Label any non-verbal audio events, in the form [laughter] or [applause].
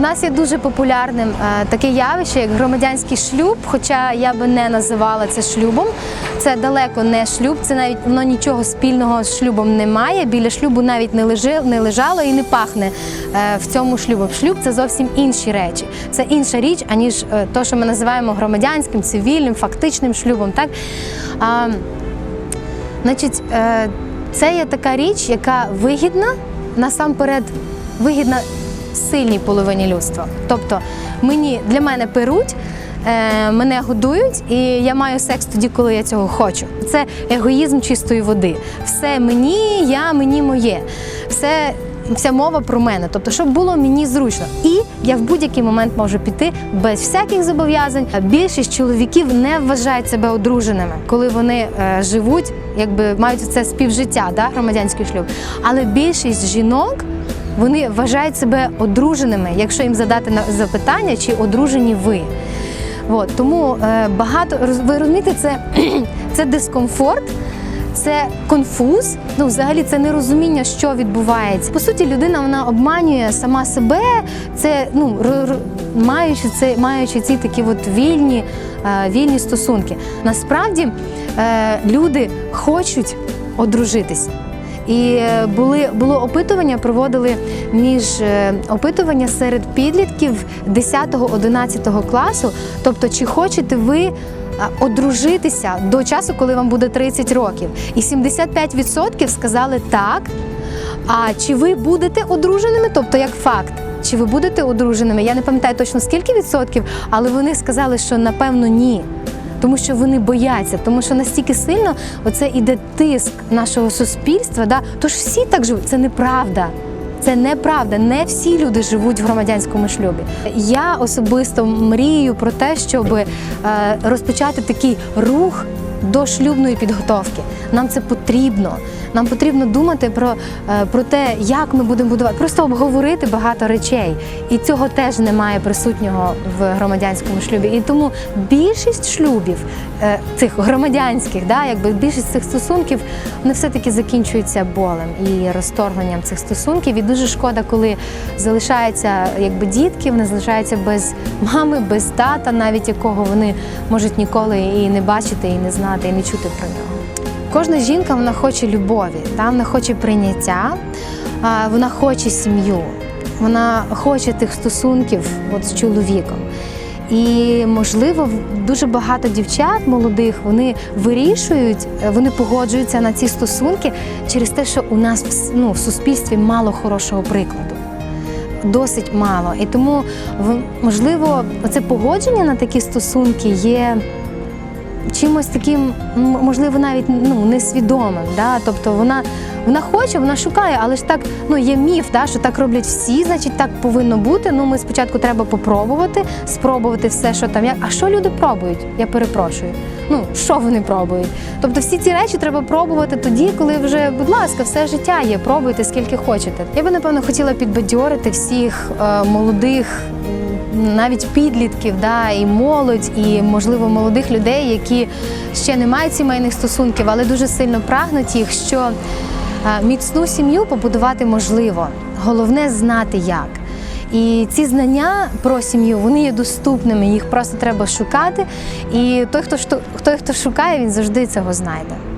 У нас є дуже популярним е, таке явище, як громадянський шлюб, хоча я би не називала це шлюбом. Це далеко не шлюб, це навіть воно нічого спільного з шлюбом не має. Біля шлюбу навіть не лежи, не лежало і не пахне е, в цьому шлюбу. Шлюб це зовсім інші речі. Це інша річ, аніж е, то, що ми називаємо громадянським, цивільним, фактичним шлюбом. Так? А, Значить, це є така річ, яка вигідна насамперед вигідна сильній половині людства. Тобто мені для мене перуть. е, Мене годують, і я маю секс тоді, коли я цього хочу. Це егоїзм чистої води. Все мені, я, мені моє. Все, вся мова про мене. Тобто, щоб було мені зручно. І я в будь-який момент можу піти без всяких зобов'язань. Більшість чоловіків не вважають себе одруженими, коли вони е, живуть, якби мають це співжиття, да, громадянський шлюб. Але більшість жінок. Вони вважають себе одруженими, якщо їм задати запитання, чи одружені ви. От, тому е, багато ви розумієте, це, [clears throat] це дискомфорт, це конфуз. Ну, взагалі, це нерозуміння, що відбувається. По суті, людина вона обманює сама себе, це ну маючи це, маючи ці такі от вільні, е, вільні стосунки. Насправді е, люди хочуть одружитися. І е, були було опитування, проводили між е, опитування серед підлітків 10-11 класу. Тобто, чи хочете ви одружитися до часу, коли вам буде 30 років? І 75% сказали так. А чи ви будете одруженими? Тобто, як факт, чи ви будете одруженими? Я не пам'ятаю точно скільки відсотків, але вони сказали, що напевно ні. Тому що вони бояться, тому що настільки сильно оце іде тиск нашого суспільства. Да? Тож всі так живуть. Це неправда. Це неправда. Не всі люди живуть в громадянському шлюбі. Я особисто мрію про те, щоб е, розпочати такий рух до шлюбної підготовки. Нам це потрібно. Нам потрібно думати про, е, про те, як ми будемо будувати, просто обговорити багато речей. І цього теж немає присутнього в громадянському шлюбі. І тому більшість шлюбів е, цих громадянських, да, якби більшість цих стосунків, вони все-таки закінчуються болем і розторгненням цих стосунків. І дуже шкода, коли залишаються якби дітки, вони залишаються без мами, без тата, навіть якого вони можуть ніколи і не бачити, і не знати, і не чути про нього. Кожна жінка вона хоче любові, та? вона хоче прийняття, вона хоче сім'ю, вона хоче тих стосунків от, з чоловіком. І можливо, дуже багато дівчат молодих вони вирішують, е, вони погоджуються на ці стосунки через те, що у нас ну, в суспільстві мало хорошого прикладу. Досить мало. І тому можливо, оце погодження на такі стосунки є чимось таким, можливо, навіть ну, несвідомим. Да? Тобто вона, вона хоче, вона шукає, але ж так ну, є міф, да, що так роблять всі, значить так повинно бути. Ну, ми спочатку треба попробувати, спробувати все, що там. Як. А що люди пробують? Я перепрошую. Ну, що вони пробують? Тобто всі ці речі треба пробувати тоді, коли вже, будь ласка, все життя є, пробуйте скільки хочете. Я би, напевно, хотіла підбадьорити всіх е, молодих навіть підлітків, да, і молодь, і можливо молодих людей, які ще не мають сімейних стосунків, але дуже сильно прагнуть їх, що е, міцну сім'ю побудувати можливо. Головне знати як. І ці знання про сім'ю вони є доступними, їх просто треба шукати. І той, хто той, хто шукає, він завжди цього знайде.